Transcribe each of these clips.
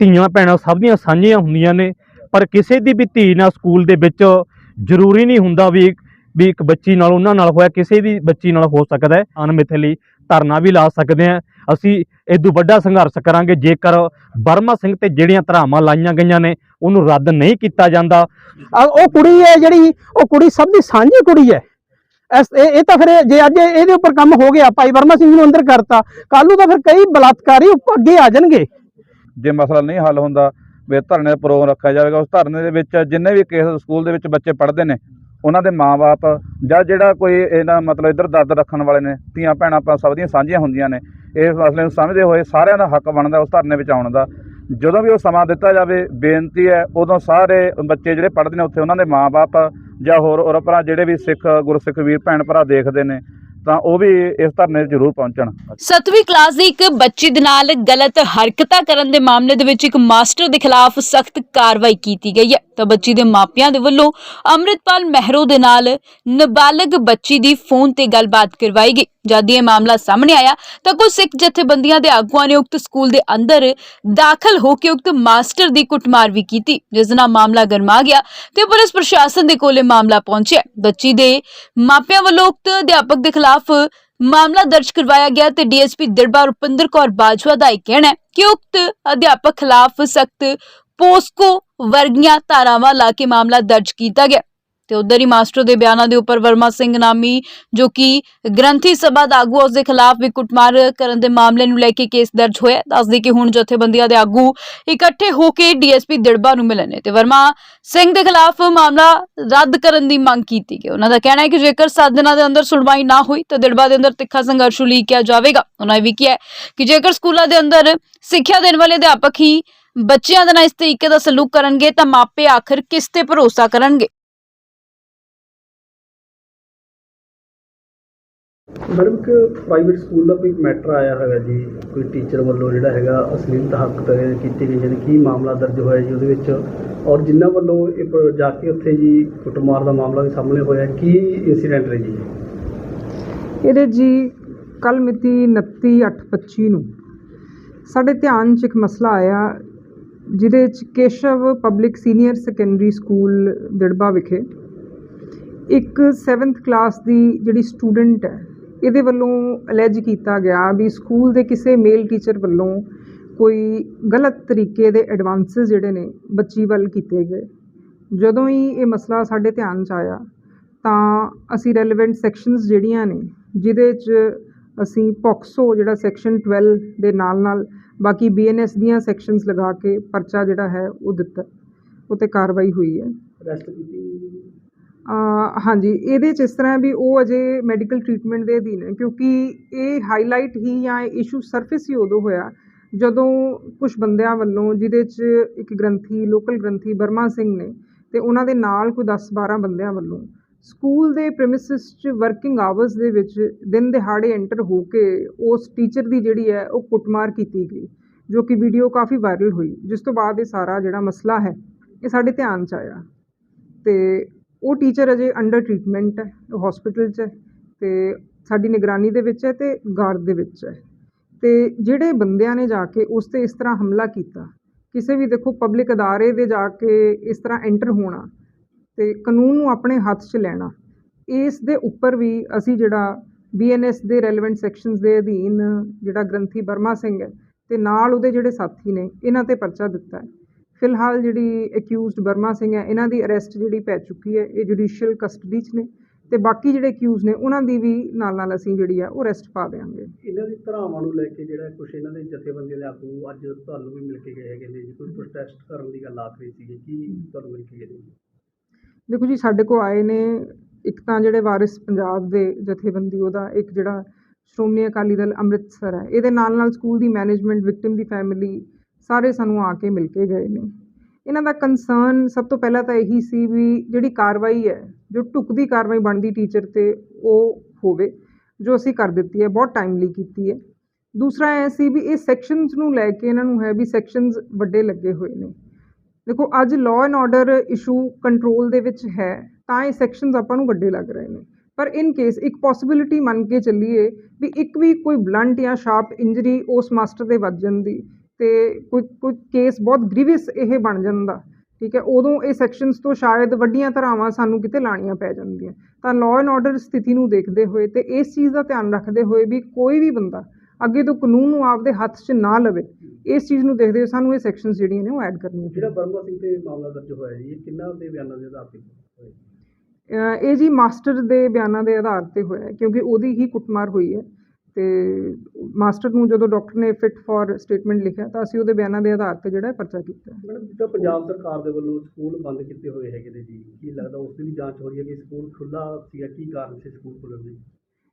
ਧੀਆਂ ਭੈਣਾਂ ਸਭ ਦੀਆਂ ਸਾਂਝੀਆਂ ਹੁੰਦੀਆਂ ਨੇ, ਪਰ ਕਿਸੇ ਦੀ ਵੀ ਧੀ ਨਾਲ ਸਕੂਲ ਦੇ ਵਿੱਚ ਜ਼ਰੂਰੀ ਨਹੀਂ ਹੁੰਦਾ ਵੀ ਵੀ ਇੱਕ ਬੱਚੀ ਨਾਲ ਉਹਨਾਂ ਨਾਲ ਹੋਇਆ, ਕਿਸੇ ਵੀ ਬੱਚੀ ਨਾਲ ਹੋ ਸਕਦਾ ਹੈ। ਅਨਮਿੱਥੇ ਲਈ ਧਰਨਾ ਵੀ ਲਾ ਸਕਦੇ ਆ ਅਸੀਂ ਇਦੋਂ ਵੱਡਾ ਸੰਘਰਸ਼ ਕਰਾਂਗੇ, ਜੇਕਰ ਬਰਮਾ ਸਿੰਘ ਤੇ ਜਿਹੜੀਆਂ ਧਰਾਵਾਂ ਲਾਈਆਂ ਗਈਆਂ ਨੇ, ਉਹਨੂੰ ਰੱਦ ਨਹੀਂ ਕੀਤਾ ਜਾਂਦਾ। ਉਹ ਕੁੜੀ ਹੈ ਜਿਹੜੀ, ਉਹ ਕੁੜੀ ਸਭ ਦੀ ਸਾਂਝੀ ਕੁੜੀ ਹੈ। ਐਸ- ਇਹ ਤਾਂ ਫਿਰ ਜੇ ਅੱਜ ਇਹਦੇ ਉੱਪਰ ਕੰਮ ਹੋ ਗਿਆ, ਭਾਈ ਵਰਮਾ ਸਿੰਘ ਨੂੰ ਅੰਦਰ ਕਰਤਾ ਕੱਲ ਨੂੰ ਤਾਂ ਫਿਰ ਕਈ ਬਲਾਤਕਾਰੀ ਉੱਪਰ ਅੱਗੇ ਆ ਜਾਣਗੇ। ਜੇ ਮਸਲਾ ਨਹੀਂ ਹੱਲ ਹੁੰਦਾ ਵੀ ਧਰਨੇ ਦਾ ਪ੍ਰੋਗਰਾਮ ਰੱਖਿਆ ਜਾਵੇਗਾ, ਉਸ ਧਰਨੇ ਦੇ ਵਿੱਚ ਜਿੰਨੇ ਵੀ ਕੇਸ ਸਕੂਲ ਦੇ ਵਿੱਚ ਬੱਚੇ ਪੜ੍ਹਦੇ ਨੇ, ਉਹਨਾਂ ਦੇ ਮਾਪੇ ਜਾਂ ਜਿਹੜਾ ਕੋਈ ਇਹਨਾਂ ਮਤਲਬ ਇੱਧਰ ਦਰਦ ਰੱਖਣ ਵਾਲੇ ਨੇ, ਧੀਆਂ ਭੈਣਾਂ ਆਪਾਂ ਸਭ ਦੀਆਂ ਸਾਂਝੀਆਂ ਹੁੰਦੀਆਂ ਨੇ, ਇਸ ਮਸਲੇ ਨੂੰ ਸਮਝਦੇ ਹੋਏ ਸਾਰਿਆਂ ਦਾ ਹੱਕ ਬਣਦਾ ਉਸ ਧਰਨੇ ਵਿੱਚ ਆਉਣ ਦਾ। ਜਦੋਂ ਵੀ ਉਹ ਸਮਾਂ ਦਿੱਤਾ ਜਾਵੇ, ਬੇਨਤੀ ਹੈ, ਉਦੋਂ ਸਾਰੇ ਬੱਚੇ ਜਿਹੜੇ ਪੜ੍ਹਦੇ ਨੇ ਉੱਥੇ ਉਹਨਾਂ ਦੇ ਮਾਪੇ ਜਾਂ ਹੋਰ ਔਰ ਭਰਾ ਜਿਹੜੇ ਵੀ ਸਿੱਖ ਗੁਰਸਿੱਖ ਵੀਰ ਭੈਣ ਭਰਾ ਦੇਖਦੇ ਨੇ ਤਾਂ ਉਹ ਵੀ ਇਸ ਧਰਨੇ 'ਤੇ ਜ਼ਰੂਰ ਪਹੁੰਚਣ। ਸੱਤਵੀਂ ਕਲਾਸ ਦੀ ਇੱਕ ਬੱਚੀ ਦੇ ਨਾਲ ਗਲਤ ਹਰਕਤਾਂ ਕਰਨ ਦੇ ਮਾਮਲੇ ਦੇ ਵਿੱਚ ਇੱਕ ਮਾਸਟਰ ਦੇ ਖਿਲਾਫ ਸਖਤ ਕਾਰਵਾਈ ਕੀਤੀ ਗਈ ਹੈ। ਤਾਂ ਬੱਚੀ ਦੇ ਮਾਪਿਆਂ ਦੇ ਵੱਲੋਂ ਅੰਮ੍ਰਿਤਪਾਲ ਮਹਿਰੋ ਦੇ ਨਾਲ ਨਾਬਾਲਗ ਬੱਚੀ ਦੀ ਫੋਨ ਤੇ ਗੱਲਬਾਤ ਕਰਵਾਈ ਗਈ। ਜਦ ਇਹ ਮਾਮਲਾ ਸਾਹਮਣੇ ਆਇਆ ਤਾਂ ਕੁਝ ਸਿੱਖ ਜਥੇਬੰਦੀਆਂ ਦੇ ਆਗੂਆਂ ਨੇ ਉਕਤ ਸਕੂਲ ਦੇ ਅੰਦਰ ਦਾਖਲ ਹੋ ਕੇ ਉਕਤ ਮਾਸਟਰ ਦੀ ਕੁੱਟਮਾਰ ਵੀ ਕੀਤੀ, ਜਿਸ ਨਾਲ ਮਾਮਲਾ ਗਰਮਾ ਗਿਆ ਤੇ ਪੁਲਿਸ ਪ੍ਰਸ਼ਾਸਨ ਦੇ ਕੋਲੇ ਮਾਮਲਾ ਪਹੁੰਚਿਆ। ਬੱਚੀ ਦੇ ਮਾਪਿਆਂ ਵੱਲੋਂ ਉਕਤ ਅਧਿਆਪਕ ਦੇ ਖਿਲਾਫ ਮਾਮਲਾ ਦਰਜ ਕਰਵਾਇਆ ਗਿਆ ਤੇ ਡੀਐਸਪੀ ਦਿਲਬਾ ਰੁਪਿੰਦਰ ਕੌਰ ਬਾਜਵਾ ਦਾ ਇਹ ਕਹਿਣਾ ਹੈ ਕਿ ਉਕਤ ਅਧਿਆਪਕ ਖਿਲਾਫ ਸਖਤ ਪੋਸਕੋ ਵਰਗੀਆਂ ਧਾਰਾਵਾਂ ਲਾ ਕੇ ਮਾਮਲਾ ਦਰਜ ਕੀਤਾ ਗਿਆ। ਤੇ ਉਧਰ ਹੀ ਮਾਸਟਰ ਦੇ ਬਿਆਨਾਂ ਦੇ ਉੱਪਰ ਵਰਮਾ ਸਿੰਘ ਨਾਮੀ, ਜੋ ਕਿ ਗ੍ਰੰਥੀ ਸਭਾ ਦਾ ਆਗੂ ਉਸ ਦੇ ਖਿਲਾਫ ਵੀ ਕੁੱਟਮਾਰ ਕਰਨ ਦੇ ਮਾਮਲੇ ਨੂੰ ਲੈ ਕੇ ਕੇਸ ਦਰਜ ਹੋਇਆ ਦੱਸਦੇ ਕਿ ਹੁਣ ਜਥੇਬੰਦੀਆਂ ਦੇ ਆਗੂ ਇਕੱਠੇ ਹੋ ਕੇ ਡੀਐਸਪੀ ਦਿੜਬਾ ਨੂੰ ਮਿਲਣ ਤੇ ਵਰਮਾ ਸਿੰਘ ਦੇ ਖਿਲਾਫ ਮਾਮਲਾ ਰੱਦ ਕਰਨ ਦੀ ਮੰਗ ਕੀਤੀ ਗਈ। ਉਹਨਾਂ ਦਾ ਕਹਿਣਾ ਹੈ ਕਿ ਜੇਕਰ 7 ਦਿਨਾਂ ਦੇ ਅੰਦਰ ਸੁਣਵਾਈ ਨਾ ਹੋਈ ਤਾਂ ਦਿੜਬਾ ਦੇ ਅੰਦਰ ਤਿੱਖਾ ਸੰਘਰਸ਼ ਉਲੀਕਿਆ ਜਾਵੇਗਾ। ਉਹਨਾਂ ਇਹ ਵੀ ਕਿਹਾ ਕਿ ਜੇਕਰ ਸਕੂਲਾਂ ਦੇ ਅੰਦਰ ਸਿੱਖਿਆ ਦੇਣ ਵਾਲੇ ਅਧਿਆਪਕ ਹੀ ਬੱਚਿਆਂ ਦੇ ਨਾਲ ਇਸ ਤਰੀਕੇ ਦਾ ਸਲੂਕ ਕਰਨਗੇ ਤਾਂ ਮਾਪੇ ਆਖਰ ਕਿਸ ਤੇ ਭਰੋਸਾ ਕਰਨਗੇ? ਮੈਡਮ ਇੱਕ ਪ੍ਰਾਈਵੇਟ ਸਕੂਲ ਦਾ ਕੋਈ ਮੈਟਰ ਆਇਆ ਹੈਗਾ ਜੀ? ਕੋਈ ਟੀਚਰ ਵੱਲੋਂ ਜਿਹੜਾ ਹੈਗਾ ਅਸ਼ਲੀਲਤਾ ਹੱਕ ਤੇ ਕੀਤੀ ਗਈ ਹੈ? ਕੀ ਮਾਮਲਾ ਦਰਜ ਹੋਇਆ ਜੀ ਉਹਦੇ ਵਿੱਚ? ਔਰ ਜਿਨ੍ਹਾਂ ਵੱਲੋਂ ਇਹ ਜਾ ਕੇ ਉੱਥੇ ਜੀ ਕੁੱਟਮਾਰ ਦਾ ਮਾਮਲਾ ਵੀ ਸਾਹਮਣੇ ਹੋਇਆ ਕੀ ਇਨਸੀਡੈਂਟ ਹੈ ਜੀ? ਇਹਦੇ ਜੀ ਕੱਲ ਮਿਤੀ 29/8/25 ਨੂੰ ਸਾਡੇ ਧਿਆਨ 'ਚ ਇੱਕ ਮਸਲਾ ਆਇਆ ਜਿਹਦੇ 'ਚ Keshav public senior secondary school Dirba ਵਿਖੇ ਇੱਕ 7th ਕਲਾਸ ਦੀ ਜਿਹੜੀ ਸਟੂਡੈਂਟ ਹੈ, ਇਹਦੇ ਵੱਲੋਂ ਅਲੈਜ ਕੀਤਾ ਗਿਆ ਵੀ ਸਕੂਲ ਦੇ ਕਿਸੇ ਮੇਲ ਟੀਚਰ ਵੱਲੋਂ ਕੋਈ ਗਲਤ ਤਰੀਕੇ ਦੇ ਐਡਵਾਂਸਸ ਜਿਹੜੇ ਨੇ ਬੱਚੀ ਵੱਲ ਕੀਤੇ ਗਏ। ਜਦੋਂ ਹੀ ਇਹ ਮਸਲਾ ਸਾਡੇ ਧਿਆਨ 'ਚ ਆਇਆ, ਤਾਂ ਅਸੀਂ ਰੈਲੇਵੈਂਟ ਸੈਕਸ਼ਨਸ ਜਿਹੜੀਆਂ ਨੇ, ਜਿਹਦੇ 'ਚ ਅਸੀਂ ਪੋਕਸੋ ਜਿਹੜਾ ਸੈਕਸ਼ਨ 12 ਦੇ ਨਾਲ ਨਾਲ ਬਾਕੀ ਬੀਐਨਐਸ ਦੀਆਂ ਸੈਕਸ਼ਨਸ ਲਗਾ ਕੇ ਪਰਚਾ ਜਿਹੜਾ ਹੈ ਉਹ ਦਿੱਤਾ ਉਹ 'ਤੇ ਕਾਰਵਾਈ ਹੋਈ ਹੈ। ਅਰੈਸਟ ਕੀਤੀ ਹਾਂਜੀ ਇਹਦੇ 'ਚ ਇਸ ਤਰ੍ਹਾਂ ਵੀ ਉਹ ਅਜੇ ਮੈਡੀਕਲ ਟ੍ਰੀਟਮੈਂਟ ਦੇ ਅਧੀਨ ਹੈ ਕਿਉਂਕਿ ਇਹ ਹਾਈਲਾਈਟ ਹੀ ਜਾਂ ਇਹ ਇਸ਼ੂ ਸਰਫੇਸ ਹੀ ਉਦੋਂ ਹੋਇਆ ਜਦੋਂ ਕੁਝ ਬੰਦਿਆਂ ਵੱਲੋਂ ਜਿਹਦੇ 'ਚ ਇੱਕ ਗ੍ਰੰਥੀ ਲੋਕਲ ਗ੍ਰੰਥੀ ਬਰਮਾ ਸਿੰਘ ਨੇ ਤੇ ਉਹਨਾਂ ਦੇ ਨਾਲ ਕੋਈ 10-12 ਬੰਦਿਆਂ ਵੱਲੋਂ ਸਕੂਲ ਦੇ ਪ੍ਰੈਮਿਸਿਸ 'ਚ ਵਰਕਿੰਗ ਆਵਰਸ ਦੇ ਵਿੱਚ ਦਿਨ ਦਿਹਾੜੇ ਐਂਟਰ ਹੋ ਕੇ ਉਸ ਟੀਚਰ ਦੀ ਜਿਹੜੀ ਹੈ ਉਹ ਕੁੱਟਮਾਰ ਕੀਤੀ ਗਈ, ਜੋ ਕਿ ਵੀਡੀਓ ਕਾਫੀ ਵਾਇਰਲ ਹੋਈ, ਜਿਸ ਤੋਂ ਬਾਅਦ ਇਹ ਸਾਰਾ ਜਿਹੜਾ ਮਸਲਾ ਹੈ, ਇਹ ਸਾਡੇ ਧਿਆਨ 'ਚ ਆਇਆ। ਤੇ ਉਹ ਟੀਚਰ ਅਜੇ ਅੰਡਰ ਟ੍ਰੀਟਮੈਂਟ ਹੈ, ਉਹ ਹਸਪੀਟਲ 'ਚ ਹੈ ਤੇ ਸਾਡੀ ਨਿਗਰਾਨੀ ਦੇ ਵਿੱਚ ਹੈ ਤੇ ਗਾਰਡ ਦੇ ਵਿੱਚ ਹੈ। ਤੇ ਜਿਹੜੇ ਬੰਦਿਆਂ ਨੇ ਜਾ ਕੇ ਉਸ ਤੇ ਇਸ ਤਰ੍ਹਾਂ ਹਮਲਾ ਕੀਤਾ, ਕਿਸੇ ਵੀ ਦੇਖੋ ਪਬਲਿਕ ਅਦਾਰੇ ਦੇ ਜਾ ਕੇ ਇਸ ਤਰ੍ਹਾਂ ਐਂਟਰ ਹੋਣਾ ਤੇ ਕਾਨੂੰਨ ਨੂੰ ਆਪਣੇ ਹੱਥ 'ਚ ਲੈਣਾ। ਇਸ ਦੇ ਉੱਪਰ ਵੀ ਅਸੀਂ ਜਿਹੜਾ ਬੀਐਨਐਸ ਦੇ ਰੈਲੇਵੈਂਟ ਸੈਕਸ਼ਨਸ ਦੇ ਅਧੀਨ ਜਿਹੜਾ ਗ੍ਰੰਥੀ ਬਰਮਾ ਸਿੰਘ ਹੈ ਤੇ ਨਾਲ ਉਹਦੇ ਜਿਹੜੇ ਸਾਥੀ ਨੇ, ਇਹਨਾਂ ਤੇ ਪਰਚਾ ਦਿੱਤਾ ਹੈ। ਫਿਲਹਾਲ ਜਿਹੜੀ ਅਕਿਊਜ਼ਡ ਬਰਮਾ ਸਿੰਘ ਹੈ, ਇਹਨਾਂ ਦੀ ਅਰੈਸਟ ਜਿਹੜੀ ਪੈ ਚੁੱਕੀ ਹੈ, ਇਹ ਜੁਡੀਸ਼ੀਅਲ ਕਸਟਡੀ 'ਚ ਨੇ ਤੇ ਬਾਕੀ ਜਿਹੜੇ ਅਕਿਊਜ਼ ਨੇ, ਉਹਨਾਂ ਦੀ ਵੀ ਨਾਲ ਨਾਲ ਅਸੀਂ ਜਿਹੜੀ ਆ ਉਹ ਅਰੈਸਟ ਪਾ ਦੇਵਾਂਗੇ ਇਹਨਾਂ ਦੀ ਧਰਾਵਾਂ ਨੂੰ ਲੈ ਕੇ ਜਿਹੜਾ ਕੁਝ ਇਹਨਾਂ ਦੇ ਜਥੇਬੰਦੀਆਂ ਦੇ ਆਗੂ ਅੱਜ ਤੁਹਾਨੂੰ ਵੀ ਮਿਲ ਕੇ ਗਏ ਹੈਗੇ ਨੇ ਜੀ ਕੋਈ ਪ੍ਰੋਟੈਸਟ ਕਰਨ ਦੀ ਗੱਲ ਆਖ ਰਹੀ ਸੀਗੀ, ਕੀ ਤੁਹਾਨੂੰ ਮਿਲ ਕੇ ਗਏ ਨੇ? ਦੇਖੋ ਜੀ, ਸਾਡੇ ਕੋਲ ਆਏ ਨੇ ਇੱਕ ਤਾਂ ਜਿਹੜੇ ਵਾਰਿਸ ਪੰਜਾਬ ਦੇ ਜਥੇਬੰਦੀ, ਉਹਦਾ ਇੱਕ ਜਿਹੜਾ ਸ਼੍ਰੋਮਣੀ ਅਕਾਲੀ ਦਲ ਅੰਮ੍ਰਿਤਸਰ ਹੈ, ਇਹਦੇ ਨਾਲ ਨਾਲ ਸਕੂਲ ਦੀ ਮੈਨੇਜਮੈਂਟ, ਵਿਕਟਿਮ ਦੀ ਫੈਮਿਲੀ, ਸਾਰੇ ਸਾਨੂੰ ਆ ਕੇ ਮਿਲ ਕੇ ਗਏ ਨੇ। ਇਹਨਾਂ ਦਾ ਕੰਸਰਨ ਸਭ ਤੋਂ ਪਹਿਲਾਂ ਤਾਂ ਇਹੀ ਸੀ ਵੀ ਜਿਹੜੀ ਕਾਰਵਾਈ ਹੈ, ਜੋ ਢੁਕਦੀ ਕਾਰਵਾਈ ਬਣਦੀ ਟੀਚਰ ਤੇ, ਉਹ ਹੋਵੇ, ਜੋ ਅਸੀਂ ਕਰ ਦਿੱਤੀ ਹੈ, ਬਹੁਤ ਟਾਈਮਲੀ ਕੀਤੀ ਹੈ। ਦੂਸਰਾ ਇਹ ਸੀ ਵੀ ਇਹ ਸੈਕਸ਼ਨਸ ਨੂੰ ਲੈ ਕੇ ਇਹਨਾਂ ਨੂੰ ਹੈ ਵੀ ਸੈਕਸ਼ਨਸ ਵੱਡੇ ਲੱਗੇ ਹੋਏ ਨੇ। ਦੇਖੋ, ਅੱਜ law and order issue control ਦੇ ਵਿੱਚ ਹੈ, ਤਾਂ ਇਹ ਸੈਕਸ਼ਨਸ ਆਪਾਂ ਨੂੰ ਵੱਡੇ ਲੱਗ ਰਹੇ ਨੇ। ਪਰ ਇਨ ਕੇਸ ਇੱਕ ਪੋਸਿਬਿਲਿਟੀ ਮੰਨ ਕੇ ਚੱਲੀਏ ਵੀ ਇੱਕ ਵੀ ਕੋਈ ਬਲੰਟ ਜਾਂ ਸ਼ਾਰਪ ਇੰਜਰੀ ਉਸ ਮਾਸਟਰ ਦੇ ਵੱਜ ਜਾਂਦੀ ਤੇ ਕੋਈ ਕੋਈ ਕੇਸ ਬਹੁਤ ਗ੍ਰੀਵੀਅਸ ਇਹ ਬਣ ਜਾਂਦਾ, ਠੀਕ ਹੈ, ਉਦੋਂ ਇਹ ਸੈਕਸ਼ਨਸ ਤੋਂ ਸ਼ਾਇਦ ਵੱਡੀਆਂ ਧਾਰਾਵਾਂ ਸਾਨੂੰ ਕਿਤੇ ਲਾਣੀਆਂ ਪੈ ਜਾਂਦੀਆਂ। ਤਾਂ ਲਾਅ ਐਂਡ ਆਰਡਰ ਸਥਿਤੀ ਨੂੰ ਦੇਖਦੇ ਹੋਏ ਤੇ ਇਸ ਚੀਜ਼ ਦਾ ਧਿਆਨ ਰੱਖਦੇ ਹੋਏ ਵੀ ਕੋਈ ਵੀ ਬੰਦਾ ਅੱਗੇ ਤੋਂ ਕਾਨੂੰਨ ਨੂੰ ਆਪਦੇ ਹੱਥ 'ਚ ਨਾ ਲਵੇ। ਇਸ ਚੀਜ਼ ਨੂੰ ਦੇਖਦੇ ਹੋਏ ਸਾਨੂੰ ਇਹ ਸੈਕਸ਼ਨਸ ਜਿਹੜੀਆਂ ਨੇ ਉਹ ਐਡ ਕਰਨੀਆਂ ਜਿਹੜਾ ਬਰਮਾ ਸਿੰਘ ਤੇ ਮਾਮਲਾ ਦਰਜ ਹੋਇਆ ਜੀ ਇਹ ਕਿੰਨਾ ਦੇ ਬਿਆਨਾਂ ਦੇ ਆਧਾਰ ਤੇ ਇਹ ਜੀ ਮਾਸਟਰ ਦੇ ਬਿਆਨਾਂ ਦੇ ਆਧਾਰ ਤੇ ਹੋਇਆ ਕਿਉਂਕਿ ਉਹਦੀ ਹੀ ਕੁੱਟਮਾਰ ਹੋਈ ਹੈ। ਤੇ ਮਾਸਟਰ ਨੂੰ ਜਦੋਂ ਡਾਕਟਰ ਨੇ ਫਿਟ ਫॉर ਸਟੇਟਮੈਂਟ ਲਿਖਿਆ ਤਾਂ ਅਸੀਂ ਉਹਦੇ ਬਿਆਨਾਂ ਦੇ ਆਧਾਰ ਤੇ ਜਿਹੜਾ ਪਰਚਾ ਕੀਤਾ। ਮੈਡਮ ਜਿੱਦਾਂ ਪੰਜਾਬ ਸਰਕਾਰ ਦੇ ਵੱਲੋਂ ਸਕੂਲ ਬੰਦ ਕੀਤੇ ਹੋਏ ਹੈਗੇ ਨੇ ਜੀ ਕੀ ਲੱਗਦਾ ਉਸ ਦੀ ਵੀ ਜਾਂਚ ਹੋ ਰਹੀ ਹੈ ਕਿ ਸਕੂਲ ਖੁੱਲਾ ਸੀਗਾ ਕੀ ਕਾਰਨ ਸੀ ਸਕੂਲ ਖੁੱਲ੍ਹਣ ਦੀ?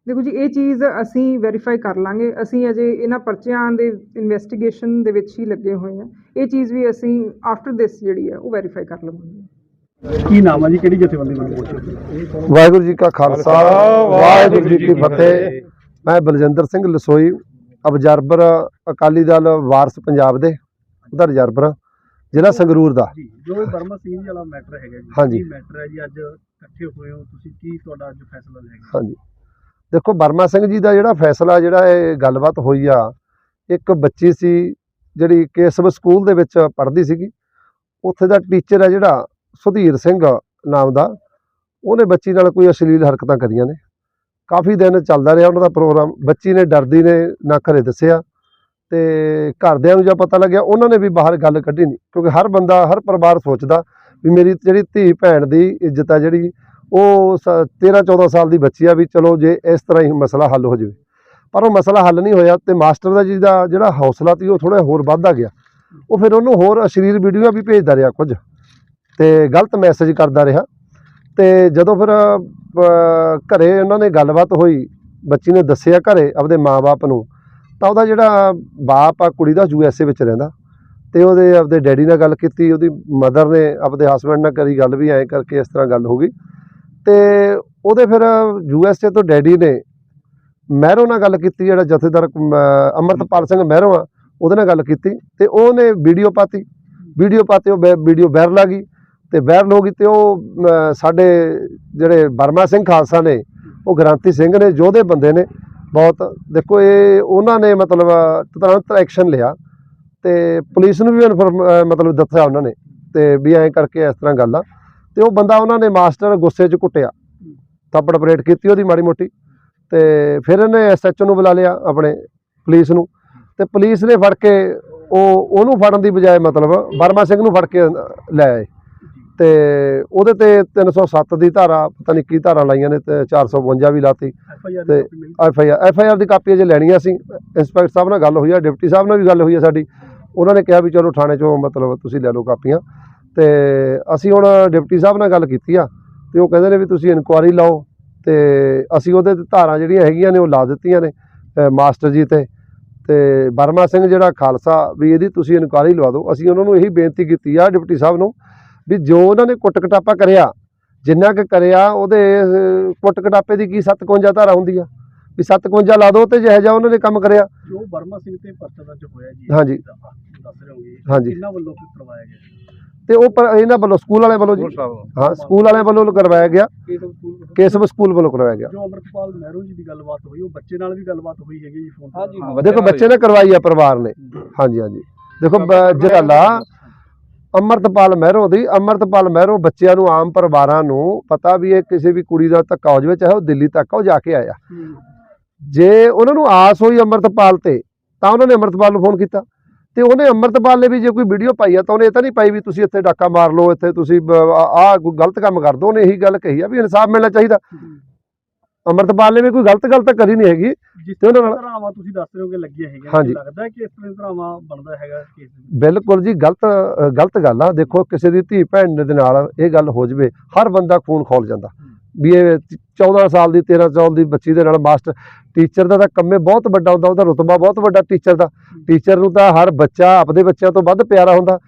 ਦੇਖੋ ਜੀ ਇਹ ਚੀਜ਼ ਅਸੀਂ ਵੈਰੀਫਾਈ ਕਰ ਲਾਂਗੇ। ਅਸੀਂ ਅਜੇ ਇਹਨਾਂ ਪਰਚਿਆਂ ਦੇ ਇਨਵੈਸਟੀਗੇਸ਼ਨ ਦੇ ਵਿੱਚ ਹੀ ਲੱਗੇ ਹੋਏ ਹਾਂ। ਇਹ ਚੀਜ਼ ਵੀ ਅਸੀਂ ਆਫਟਰ ਦਿਸ ਜਿਹੜੀ ਹੈ ਉਹ ਵੈਰੀਫਾਈ ਕਰ ਲਵਾਂਗੇ। ਕੀ ਨਾਮ ਹੈ ਜੀ? ਕਿਹੜੀ ਜਥੇਬੰਦੀ ਵੱਲੋਂ ਪਹੁੰਚੇ ਵਾਹਿਗੁਰੂ ਜੀ ਕਾ ਖਾਲਸਾ ਵਾਹਿਗੁਰੂ ਜੀ ਕੀ ਫਤਿਹ। ਮੈਂ ਬਲਜਿੰਦਰ ਸਿੰਘ ਲਸੋਈ ਅਬਜ਼ਰਵਰ ਅਕਾਲੀ ਦਲ ਵਾਰਸ ਪੰਜਾਬ ਦੇ ਉਹਦਾ ਰਿਜ਼ਰਵਰ ਜ਼ਿਲ੍ਹਾ ਸੰਗਰੂਰ ਦਾ। ਜੀ ਬਰਮਾ ਸਿੰਘ ਵਾਲਾ ਮੈਟਰ ਹੈਗਾ ਜੀ ਹਾਂਜੀ। ਕੀ ਮੈਟਰ ਹੈ ਜੀ? ਅੱਜ ਇਕੱਠੇ ਹੋਏ ਹੋ ਤੁਸੀਂ ਕੀ ਤੁਹਾਡਾ ਅੱਜ ਫੈਸਲਾ ਲਿਆ ਹਾਂਜੀ। ਦੇਖੋ ਬਰਮਾ ਸਿੰਘ ਜੀ ਦਾ ਜਿਹੜਾ ਫੈਸਲਾ, ਜਿਹੜਾ ਇਹ ਗੱਲਬਾਤ ਹੋਈ ਆ, ਇੱਕ ਬੱਚੀ ਸੀ ਜਿਹੜੀ ਕੇਸਵ ਸਕੂਲ ਦੇ ਵਿੱਚ ਪੜ੍ਹਦੀ ਸੀਗੀ। ਉੱਥੇ ਦਾ ਟੀਚਰ ਹੈ ਜਿਹੜਾ ਸੁਧੀਰ ਸਿੰਘ ਨਾਮ ਦਾ। ਉਹਨੇ ਬੱਚੀ ਨਾਲ ਕੋਈ ਅਸ਼ਲੀਲ ਹਰਕਤਾਂ ਕਰੀਆਂ ਨੇ। ਕਾਫੀ ਦਿਨ ਚੱਲਦਾ ਰਿਹਾ ਉਹਨਾਂ ਦਾ ਪ੍ਰੋਗਰਾਮ। ਬੱਚੀ ਨੇ ਡਰਦੀ ਨੇ, ਨਾ ਘਰੇ ਦੱਸਿਆ ਤੇ ਘਰਦਿਆਂ ਨੂੰ ਜਦ ਪਤਾ ਲੱਗਿਆ, ਉਹਨਾਂ ਨੇ ਵੀ ਬਾਹਰ ਗੱਲ ਕੱਢੀ ਨਹੀਂ ਕਿਉਂਕਿ ਹਰ ਬੰਦਾ, ਹਰ ਪਰਿਵਾਰ ਸੋਚਦਾ ਵੀ ਮੇਰੀ ਜਿਹੜੀ ਧੀ ਭੈਣ ਦੀ ਇੱਜ਼ਤ ਆ, ਜਿਹੜੀ ਉਹ 13 14 ਸਾਲ ਦੀ ਬੱਚੀ ਆ ਵੀ ਚਲੋ ਜੇ ਇਸ ਤਰ੍ਹਾਂ ਹੀ ਮਸਲਾ ਹੱਲ ਹੋ ਜਾਵੇ। ਪਰ ਉਹ ਮਸਲਾ ਹੱਲ ਨਹੀਂ ਹੋਇਆ ਤੇ ਮਾਸਟਰ ਦਾ ਜੀ ਦਾ ਜਿਹੜਾ ਹੌਸਲਾ ਸੀ ਉਹ ਥੋੜਾ ਹੋਰ ਵੱਧਦਾ ਗਿਆ। ਉਹ ਫਿਰ ਉਹਨੂੰ ਹੋਰ ਅਸ਼ਰੀਰ ਵੀਡੀਓ ਵੀ ਭੇਜਦਾ ਰਿਹਾ ਕੁਝ ਤੇ ਗਲਤ ਮੈਸੇਜ ਕਰਦਾ ਰਿਹਾ ਤੇ ਜਦੋਂ ਫਿਰ ਅਹ, ਘਰੇ ਉਹਨਾਂ ਨੇ ਗੱਲਬਾਤ ਹੋਈ ਬੱਚੀ ਨੇ ਦੱਸਿਆ ਘਰੇ ਆਪਦੇ ਮਾਪੇ ਨੂੰ ਤਾਂ ਉਹਦਾ ਜਿਹੜਾ ਬਾਪ ਆ ਕੁੜੀ ਦਾ ਯੂਐਸਏ ਵਿੱਚ ਰਹਿੰਦਾ ਤੇ ਉਹਦੇ ਆਪਦੇ ਡੈਡੀ ਨਾਲ ਗੱਲ ਕੀਤੀ ਉਹਦੀ ਮਦਰ ਨੇ ਆਪਦੇ ਹਸਬੰਡ ਨਾਲ ਕਰੀ ਗੱਲ ਵੀ ਐਂ ਕਰਕੇ ਇਸ ਤਰ੍ਹਾਂ ਗੱਲ ਹੋ ਗਈ। ਤੇ ਉਹਦੇ ਫਿਰ ਯੂ ਐੱਸ ਏ ਤੋਂ ਡੈਡੀ ਨੇ ਮਹਿਰੋ ਨਾਲ ਗੱਲ ਕੀਤੀ ਜਿਹੜਾ ਜਥੇਦਾਰ ਅਮ, ਅੰਮ੍ਰਿਤਪਾਲ ਸਿੰਘ ਮਹਿਰੋ ਆ ਉਹਦੇ ਨਾਲ ਗੱਲ ਕੀਤੀ ਤੇ ਉਹਨੇ ਵੀਡੀਓ ਪਾਤੀ। ਵੀਡੀਓ ਪਾਤੀ ਉਹ ਵੀਡੀਓ ਵਾਇਰਲ ਆ ਗਈ ਤੇ ਵਾਇਰਲ ਹੋ ਗਈ ਤੇ ਉਹ ਸਾਡੇ ਜਿਹੜੇ ਬਰਮਾ ਸਿੰਘ ਖਾਲਸਾ ਨੇ ਉਹ ਗ੍ਰਾਂਤੀ ਸਿੰਘ ਨੇ ਯੋਧੇ ਬੰਦੇ ਨੇ ਬਹੁਤ ਦੇਖੋ ਇਹ ਉਹਨਾਂ ਨੇ ਮਤਲਬ ਤੁਰੰਤ ਐਕਸ਼ਨ ਲਿਆ ਤੇ ਪੁਲਿਸ ਨੂੰ ਵੀ ਇਨਫੋਰਮ ਮਤਲਬ ਦੱਸਿਆ ਉਹਨਾਂ ਨੇ ਤੇ ਵੀ ਐਂ ਕਰਕੇ ਇਸ ਤਰ੍ਹਾਂ ਗੱਲ ਆ। ਤੇ ਉਹ ਬੰਦਾ ਉਹਨਾਂ ਨੇ ਮਾਸਟਰ ਗੁੱਸੇ 'ਚ ਕੁੱਟਿਆ। ਥੱਪੜ ਪਰੇਡ ਕੀਤੀ ਉਹਦੀ ਮਾੜੀ ਮੋਟੀ ਤੇ ਫਿਰ ਇਹਨੇ ਐਸਐਚਓ ਨੂੰ ਬੁਲਾ ਲਿਆ ਆਪਣੇ ਪੁਲਿਸ ਨੂੰ ਤੇ ਪੁਲਿਸ ਨੇ ਫੜ ਕੇ ਉਹ ਉਹਨੂੰ ਫੜਨ ਦੀ ਬਜਾਏ ਮਤਲਬ ਵਰਮਾ ਸਿੰਘ ਨੂੰ ਫੜ ਕੇ ਲੈ ਆਏ। ਤੇ ਉਹਦੇ ਤੇ 307 ਦੀ ਧਾਰਾ ਪਤਾ ਨਹੀਂ ਕੀ ਧਾਰਾ ਲਾਈਆਂ ਨੇ ਤੇ 452 ਵੀ ਲਾਤੀ ਤੇ- F I R F I R the copy ਅਜੇ ਲੈਣੀਆਂ ਸੀ। ਇੰਸਪੈਕਟਰ ਸਾਹਿਬ ਨਾਲ ਗੱਲ ਹੋਈ ਆ ਡਿਪਟੀ ਸਾਹਿਬ ਨਾਲ ਵੀ ਗੱਲ ਹੋਈ ਆ ਸਾਡੀ। ਉਹਨਾਂ ਨੇ ਕਿਹਾ ਵੀ ਚਲੋ ਥਾਣੇ 'ਚੋਂ ਮਤਲਬ ਤੁਸੀਂ ਲੈ ਲਓ ਕਾਪੀਆਂ। ਤੇ ਅਸੀਂ ਹੁਣ ਡਿਪਟੀ ਸਾਹਿਬ ਨਾਲ ਗੱਲ ਕੀਤੀ ਆ ਤੇ ਉਹ ਕਹਿੰਦੇ ਨੇ ਵੀ ਤੁਸੀਂ ਇਨਕੁਆਰੀ ਲਾਓ ਤੇ ਅਸੀਂ ਉਹਦੇ ਤੇ ਧਾਰਾਂ ਜਿਹੜੀਆਂ ਹੈਗੀਆਂ ਨੇ ਉਹ ਲਾ ਦਿੱਤੀਆਂ ਨੇ ਮਾਸਟਰ ਜੀ ਤੇ ਤੇ ਬਰਮਾ ਸਿੰਘ ਜਿਹੜਾ ਖਾਲਸਾ ਵੀ ਇਹਦੀ ਤੁਸੀਂ ਇਨਕੁਆਰੀ ਲਵਾ ਦਿਓ ਅਸੀਂ ਉਹਨਾਂ ਨੂੰ ਇਹੀ ਬੇਨਤੀ ਕੀਤੀ ਆ ਡਿਪਟੀ ਸਾਹਿਬ ਨੂੰ ਵੀ ਜੋ ਉਹਨਾਂ ਨੇ ਕੁੱਟ ਕਟਾਪਾ ਕਰਿਆ ਜਿੰਨਾ ਕੁ ਕਰਿਆ ਉਹਦੇ ਕੁੱਟ ਕਟਾਪੇ ਦੀ ਕੀ 57 ਧਾਰਾ ਹੁੰਦੀ ਆ ਵੀ 57 ਲਾ ਦਿਓ ਤੇ ਜਿਹੋ ਜਿਹਾ ਉਹਨਾਂ ਨੇ ਕੰਮ ਕਰਿਆ ਜੋ ਬਰਮਾ ਸਿੰਘ ਤੇ ਪਰਚਾ ਦਰਜ ਹੋਇਆ ਜੀ ਹਾਂਜੀ। ਦੱਸ ਰਹੇ ਹੋਗੇ ਹਾਂਜੀ। ਕਿੰਨਾ ਵੱਲੋਂ ਕਰਵਾਇਆ ਗਿਆ ਤੇ ਉਹ ਪਰ ਇਹਨਾਂ ਵੱਲੋਂ ਸਕੂਲ ਵਾਲਿਆਂ ਵੱਲੋਂ ਜੀ ਹਾਂ ਸਕੂਲ ਵਾਲਿਆਂ ਵੱਲੋਂ ਕਰਵਾਇਆ ਗਿਆ। ਕੇਸਵ ਸਕੂਲ ਵੱਲੋਂ। ਕਰਵਾਇਆ ਗਿਆ। ਜੋ ਅਮਰਪਾਲ ਮਹਿਰੂ ਜੀ ਦੀ ਗੱਲਬਾਤ ਹੋਈ ਉਹ ਬੱਚੇ ਨਾਲ ਵੀ ਗੱਲਬਾਤ ਹੋਈ ਹੈਗੀ ਜੀ ਫੋਨ ਤੇ। ਦੇਖੋ ਬੱਚੇ ਨੇ ਕਰਵਾਈ ਆ ਪਰਿਵਾਰ ਨੇ। ਹਾਂਜੀ ਹਾਂਜੀ। ਦੇਖੋ ਜਿਹੜਾ ਅਮਰਤਪਾਲ ਮਹਿਰੋ ਦੀ ਅਮਰਤਪਾਲ ਮਹਿਰੋ ਬੱਚਿਆਂ ਨੂੰ ਆਮ ਪਰਿਵਾਰਾਂ ਨੂੰ ਪਤਾ ਵੀ ਇਹ ਕਿਸੇ ਵੀ ਕੁੜੀ ਦਾ ਧੱਕਾ ਹੋ ਜਾਵੇ ਚਾਹੇ ਉਹ ਦਿੱਲੀ ਤੱਕ ਆ, ਉਹ ਜਾ ਕੇ ਆਇਆ। ਹੂੰ। ਜੇ ਉਹਨਾਂ ਨੂੰ ਆਸ ਹੋਈ ਅਮਰਤਪਾਲ ਤੇ ਤਾਂ ਉਹਨਾਂ ਨੇ ਅਮਰਤਪਾਲ ਨੂੰ ਫੋਨ ਕੀਤਾ। ਤੇ ਉਹਨੇ ਅਮਰਤਪਾਲ ਨੇ ਵੀ ਜੇ ਕੋਈ ਵੀਡੀਓ ਪਾਈ ਆ ਤਾਂ ਉਹਨੇ ਇਹ ਤਾਂ ਨਹੀਂ ਪਾਈ ਵੀ ਤੁਸੀਂ ਇੱਥੇ ਡਾਕਾ ਮਾਰ ਲਓ ਇੱਥੇ ਤੁਸੀਂ ਆਹ ਕੋਈ ਗਲਤ ਕੰਮ ਕਰ ਦੋ ਉਹਨੇ ਇਹੀ ਗੱਲ ਕਹੀ ਆ ਵੀ ਇਨਸਾਫ ਮਿਲਣਾ ਚਾਹੀਦਾ। ਅਮਰਤਪਾਲ ਨੇ ਵੀ ਕੋਈ ਗਲਤ ਗੱਲ ਤਾਂ ਕਰੀ ਨਹੀਂ ਹੈਗੀ। ਤੇ ਉਹਨਾਂ ਨਾਲ- ਧਰਾਵਾਂ ਤੁਸੀਂ ਦੱਸ ਰਹੇ ਹੋ ਕਿ ਲੱਗੀਆਂ ਹਾਂਜੀ। ਲੱਗਦਾ ਕਿ ਇਸ ਤਰ੍ਹਾਂ ਧਰਾਵਾਂ ਬਣਦਾ ਹੈਗਾ ਕੇਸ ਬਿਲਕੁਲ ਜੀ ਗਲਤ ਗਲਤ ਗੱਲ ਆ। ਦੇਖੋ ਕਿਸੇ ਦੀ ਧੀ ਭੈਣ ਦੇ ਨਾਲ ਇਹ ਗੱਲ ਹੋ ਜਵੇ ਹਰ ਬੰਦਾ ਖੂਨ ਖੋਲ ਜਾਂਦਾ। ਵੀ ਇਹ 14 ਸਾਲ ਦੀ 13 ਸਾਲ ਦੀ ਬੱਚੀ ਦੇ ਨਾਲ ਮਾਸਟਰ ਟੀਚਰ ਦਾ ਤਾਂ ਕੰਮੇ ਬਹੁਤ ਵੱਡਾ ਹੁੰਦਾ ਉਹਦਾ ਰੁਤਬਾ ਬਹੁਤ ਵੱਡਾ ਟੀਚਰ ਦਾ। ਟੀਚਰ ਨੂੰ ਤਾਂ ਹਰ ਬੱਚਾ ਆਪਦੇ ਬੱਚਿਆਂ ਤੋਂ ਵੱਧ ਪਿਆਰਾ ਹੁੰਦਾ।